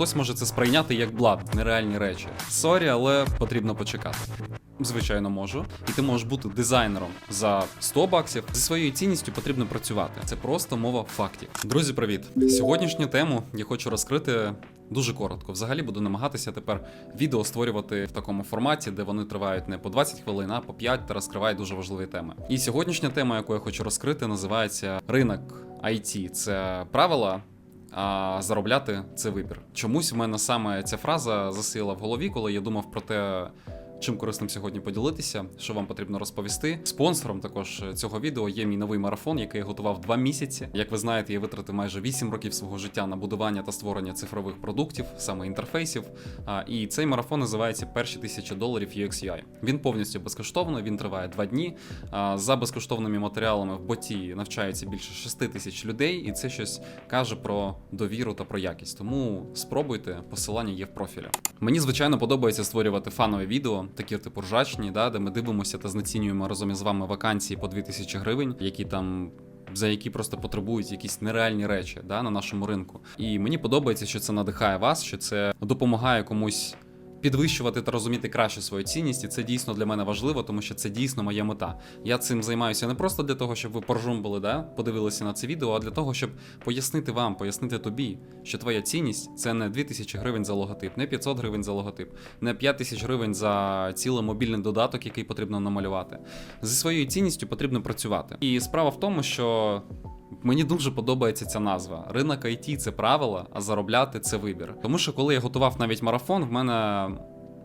Хтось може це сприйняти як блат, нереальні речі. Сорі, але потрібно почекати. Звичайно, можу. І ти можеш бути дизайнером за 100 баксів. Зі своєю цінністю потрібно працювати. Це просто мова фактів. Друзі, привіт! Сьогоднішню тему я хочу розкрити дуже коротко. Взагалі буду намагатися тепер відео створювати в такому форматі, де вони тривають не по 20 хвилин, а по 5 та розкривають дуже важливі теми. І сьогоднішня тема, яку я хочу розкрити, називається ринок IT. Це правила. А заробляти це вибір. Чомусь в мене саме ця фраза засила в голові, коли я думав про те, чим корисним сьогодні поділитися, що вам потрібно розповісти. Спонсором також цього відео є мій новий марафон, який я готував два місяці. Як ви знаєте, я витратив майже 8 років свого життя на будування та створення цифрових продуктів, саме інтерфейсів. І цей марафон називається Перші тисячі доларів UXUI. Він повністю безкоштовний, він триває два дні. За безкоштовними матеріалами в боті навчається більше 6 тисяч людей, і це щось каже про довіру та про якість. Тому спробуйте, посилання є в профілі. Мені звичайно подобається створювати фанові відео, такі типу ржачні, да, де ми дивимося та знецінюємо разом із вами вакансії по 2000 гривень, які там. За які просто потребують якісь нереальні речі да, на нашому ринку. І мені подобається, що це надихає вас, що це допомагає комусь підвищувати та розуміти краще свою цінність, і це дійсно для мене важливо, тому що це дійсно моя мета. Я цим займаюся не просто для того, щоб ви поржумбили, да, подивилися на це відео, а для того, щоб пояснити вам, пояснити тобі, що твоя цінність це не 2000 гривень за логотип, не 500 гривень за логотип, не 5000 гривень за цілий мобільний додаток, який потрібно намалювати. Зі своєю цінністю потрібно працювати. І справа в тому, що. Мені дуже подобається ця назва. Ринок IT – це правила, а заробляти це вибір. Тому що коли я готував навіть марафон, в мене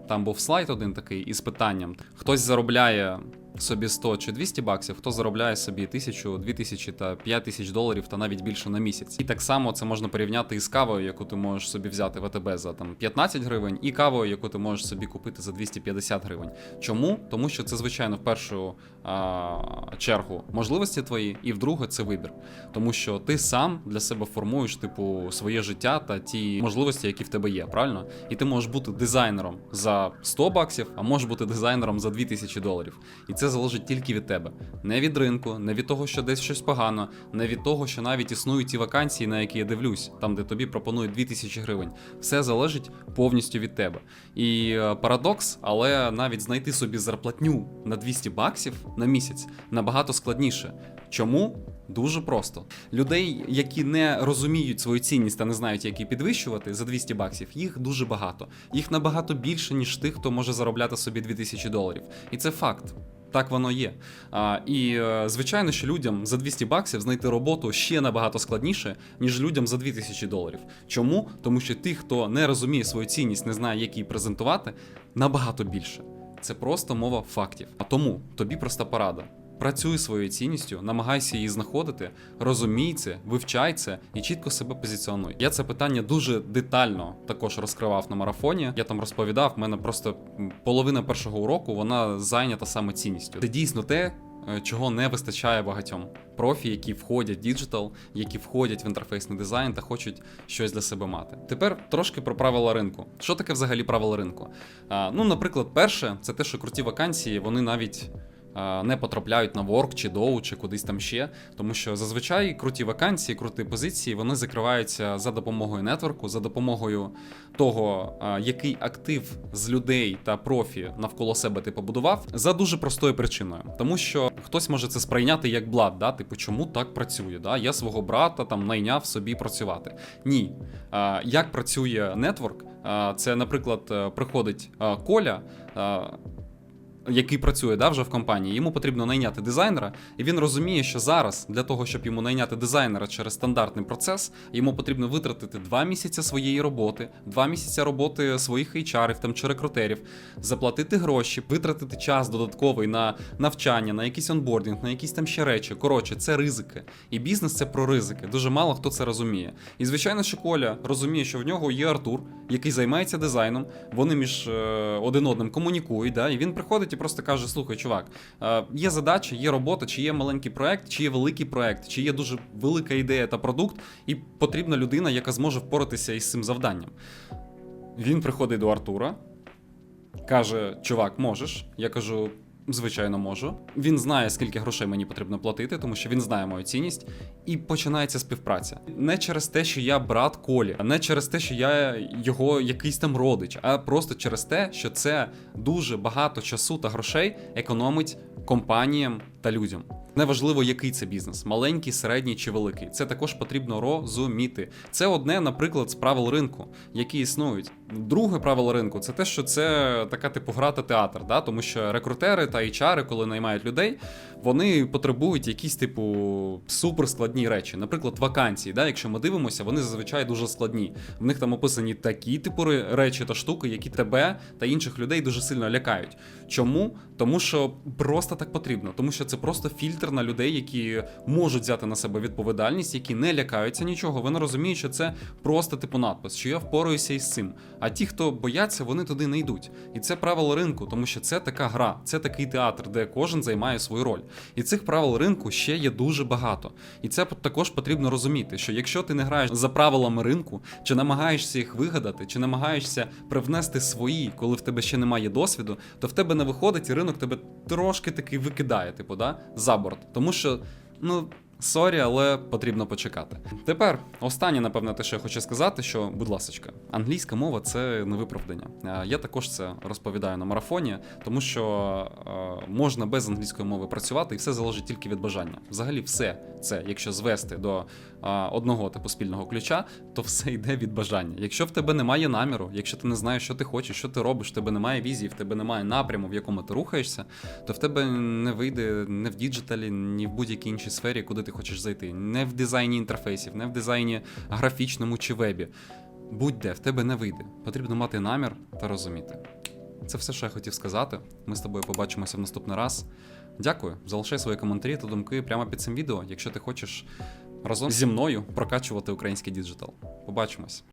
там був слайд один такий із питанням: хтось заробляє собі 100 чи 200 баксів, хто заробляє собі 1000, 2000 та 5000 доларів та навіть більше на місяць. І так само це можна порівняти із кавою, яку ти можеш собі взяти в АТБ за там 15 гривень, і кавою, яку ти можеш собі купити за 250 гривень. Чому? Тому що це, звичайно, в першу а, чергу можливості твої, і в друге це вибір. Тому що ти сам для себе формуєш типу своє життя та ті можливості, які в тебе є, правильно? І ти можеш бути дизайнером за 100 баксів, а можеш бути дизайнером за 2000 доларів. І це залежить тільки від тебе, не від ринку, не від того, що десь щось погано, не від того, що навіть існують ті вакансії, на які я дивлюсь, там де тобі пропонують 2000 гривень. Все залежить повністю від тебе. І е, парадокс, але навіть знайти собі зарплатню на 200 баксів на місяць набагато складніше. Чому? Дуже просто. Людей, які не розуміють свою цінність та не знають, як її підвищувати за 200 баксів, їх дуже багато. Їх набагато більше, ніж тих, хто може заробляти собі 2000 доларів. І це факт. Так воно є. А, і е, звичайно, що людям за 200 баксів знайти роботу ще набагато складніше, ніж людям за 2000 доларів. Чому? Тому що тих, хто не розуміє свою цінність, не знає, як її презентувати, набагато більше. Це просто мова фактів. А тому тобі проста порада. Працюй своєю цінністю, намагайся її знаходити, розумій це, вивчай це і чітко себе позиціонуй. Я це питання дуже детально також розкривав на марафоні. Я там розповідав, в мене просто половина першого уроку вона зайнята саме цінністю. Це дійсно те. е, Чого не вистачає багатьом профі, які входять в діджитал, які входять в інтерфейсний дизайн та хочуть щось для себе мати. Тепер трошки про правила ринку. Що таке взагалі правила ринку? А, ну, наприклад, перше, це те, що круті вакансії, вони навіть не потрапляють на Work чи Dow, чи кудись там ще. Тому що зазвичай круті вакансії, круті позиції, вони закриваються за допомогою нетворку, за допомогою того, який актив з людей та профі навколо себе ти побудував, за дуже простою причиною. Тому що хтось може це сприйняти як блат, да? типу, чому так працює? Да? Я свого брата там найняв собі працювати. Ні. Як працює нетворк? Це, наприклад, е, приходить Коля. Який працює да, вже в компанії, йому потрібно найняти дизайнера, і він розуміє, що зараз для того, щоб йому найняти дизайнера через стандартний процес, йому потрібно витратити два місяці своєї роботи, два місяці роботи своїх HR там чи рекрутерів, заплатити гроші, витратити час додатковий на навчання, на якийсь онбордінг, на якісь там ще речі. Коротше, це ризики. І бізнес це про ризики. Дуже мало хто це розуміє. І звичайно, що Коля розуміє, що в нього є Артур, який займається дизайном. Вони між е, один одним комунікують, да, і він приходить і просто каже: слухай, чувак, е, є задача, є робота, чи є маленький проект, чи є великий проект, чи є дуже велика ідея та продукт, і потрібна людина, яка зможе впоратися із цим завданням. Він приходить до Артура, каже: Чувак, можеш? Я кажу. Звичайно, можу. Він знає, скільки грошей мені потрібно платити, тому що він знає мою цінність, і починається співпраця. Не через те, що я брат Колі, а не через те, що я його якийсь там родич, а просто через те, що це дуже багато часу та грошей економить компаніям та людям. Неважливо, який це бізнес, маленький, середній чи великий. Це також потрібно розуміти. Це одне, наприклад, з правил ринку, які існують. Друге правило ринку це те, що це така типу гра та театр, да? тому що рекрутери та HR, коли наймають людей, вони потребують якісь типу суперскладні речі. Наприклад, вакансії. Да? Якщо ми дивимося, вони зазвичай дуже складні. В них там описані такі типу речі та штуки, які тебе та інших людей дуже сильно лякають. Чому? Тому що просто так потрібно, тому що це просто фільтр на людей, які можуть взяти на себе відповідальність, які не лякаються нічого. Вони розуміють, що це просто типу надпис, що я впораюся із цим. А ті, хто бояться, вони туди не йдуть. І це правило ринку, тому що це така гра, це такий театр, де кожен займає свою роль. І цих правил ринку ще є дуже багато. І це також потрібно розуміти, що якщо ти не граєш за правилами ринку, чи намагаєшся їх вигадати, чи намагаєшся привнести свої, коли в тебе ще немає досвіду, то в тебе не виходить, і ринок тебе трошки таки викидає, типу, да, за борт. Тому що, ну. Сорі, але потрібно почекати. Тепер останнє, напевно, те, що я хочу сказати, що, будь ласочка, англійська мова це не виправдання. Е, Я також це розповідаю на марафоні, тому що е, можна без англійської мови працювати, і все залежить тільки від бажання. Взагалі, все це, якщо звести до е, одного типу спільного ключа, то все йде від бажання. Якщо в тебе немає наміру, якщо ти не знаєш, що ти хочеш, що ти робиш, в тебе немає візії, в тебе немає напряму, в якому ти рухаєшся, то в тебе не вийде не в діджиталі, ні в будь-якій іншій сфері, куди ти хочеш зайти. Не в дизайні інтерфейсів, не в дизайні графічному чи вебі. Будь-де, в тебе не вийде. Потрібно мати намір та розуміти. Це все, що я хотів сказати. Ми з тобою побачимося в наступний раз. Дякую. Залишай свої коментарі та думки прямо під цим відео, якщо ти хочеш разом зі мною прокачувати український діджитал. Побачимось.